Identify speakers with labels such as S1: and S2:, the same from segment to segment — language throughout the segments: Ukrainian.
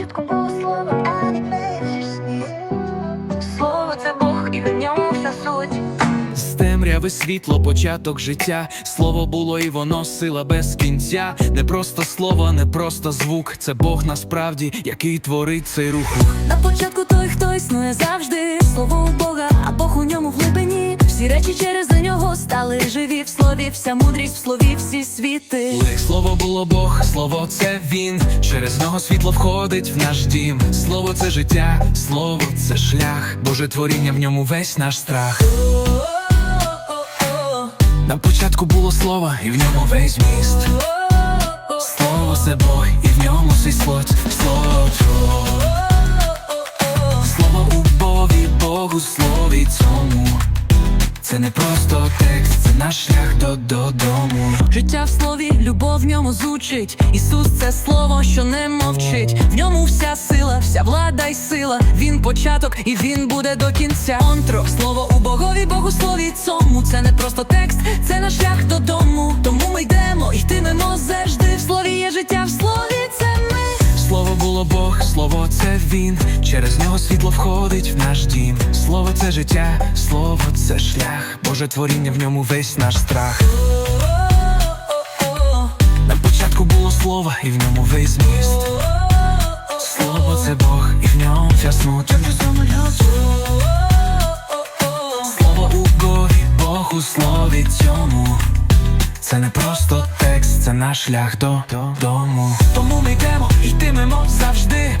S1: початку було слово, а від неї Слово це Бог, і в ньому вся суть.
S2: З темряви світло, початок життя. Слово було і воно сила без кінця. Не просто слово, не просто звук. Це Бог насправді, який творить цей рух.
S3: На початку той, хто існує завжди. Слово у Бога, а Бог у ньому в глибині. Всі речі через нього стали живі в слові, вся мудрість в слові, всі світи.
S2: Лих слово було Бог, слово це він. Через нього світло входить в наш дім. Слово це життя, слово це шлях. Боже творіння в ньому весь наш страх. На початку було слово, і в ньому весь міст. Слово це Бог, і в ньому свій слот. Слово. Слово у Бові, Богу, слові цьому. Це не просто додому.
S3: Життя в слові, любов в ньому звучить. Ісус це слово, що не мовчить. В ньому вся сила, вся влада й сила. Він початок і він буде до кінця. Онтро, слово у Богові, Богу слові цьому. Це не просто текст, це наш шлях додому. Тому ми йдемо, йтимемо завжди. В слові є життя, в слові це ми.
S2: Слово було Бог, слово це він. Через нього світло входить в наш дім. Слово це життя, слово це шлях. Боже творіння в ньому весь наш страх. Слово, і в ньому весь зміст. Слово це Бог, і в ньому вся смуть. Слово у горі, Бог у слові цьому. Це не просто текст, це наш шлях до дому. Тому ми йдемо, йтимемо завжди.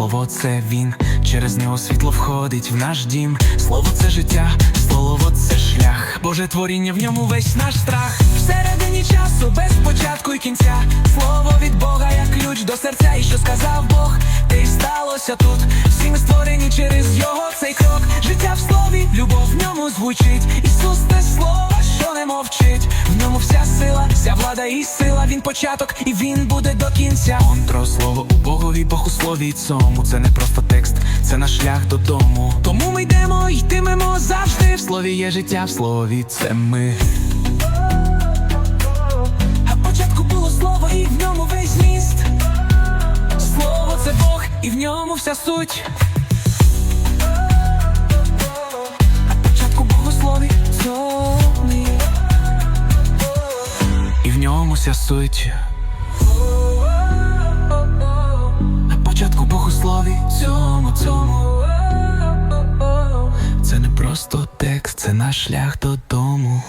S2: Слово це він. Через нього світло входить в наш дім. Слово це життя, слово це шлях. Боже творіння в ньому весь наш страх. Всередині часу, без початку і кінця. Слово від Бога, як ключ до серця. І що сказав Бог, те й сталося тут. Всі ми створені через його цей крок. Життя в слові, любов в ньому звучить. Ісус те слово, що не мовчить. В ньому вся сила, вся влада і сила. Він початок, і він буде до кінця. Монтро слово Богові, Бог у слові цьому. Це не просто текст, це наш шлях додому. Тому ми йдемо, йтимемо завжди. В слові є життя, в слові це ми. А початку було слово, і в ньому весь зміст. Слово це Бог, і в ньому вся суть. А початку було слові цьому. І в ньому вся суть. Текст, це наш шлях додому.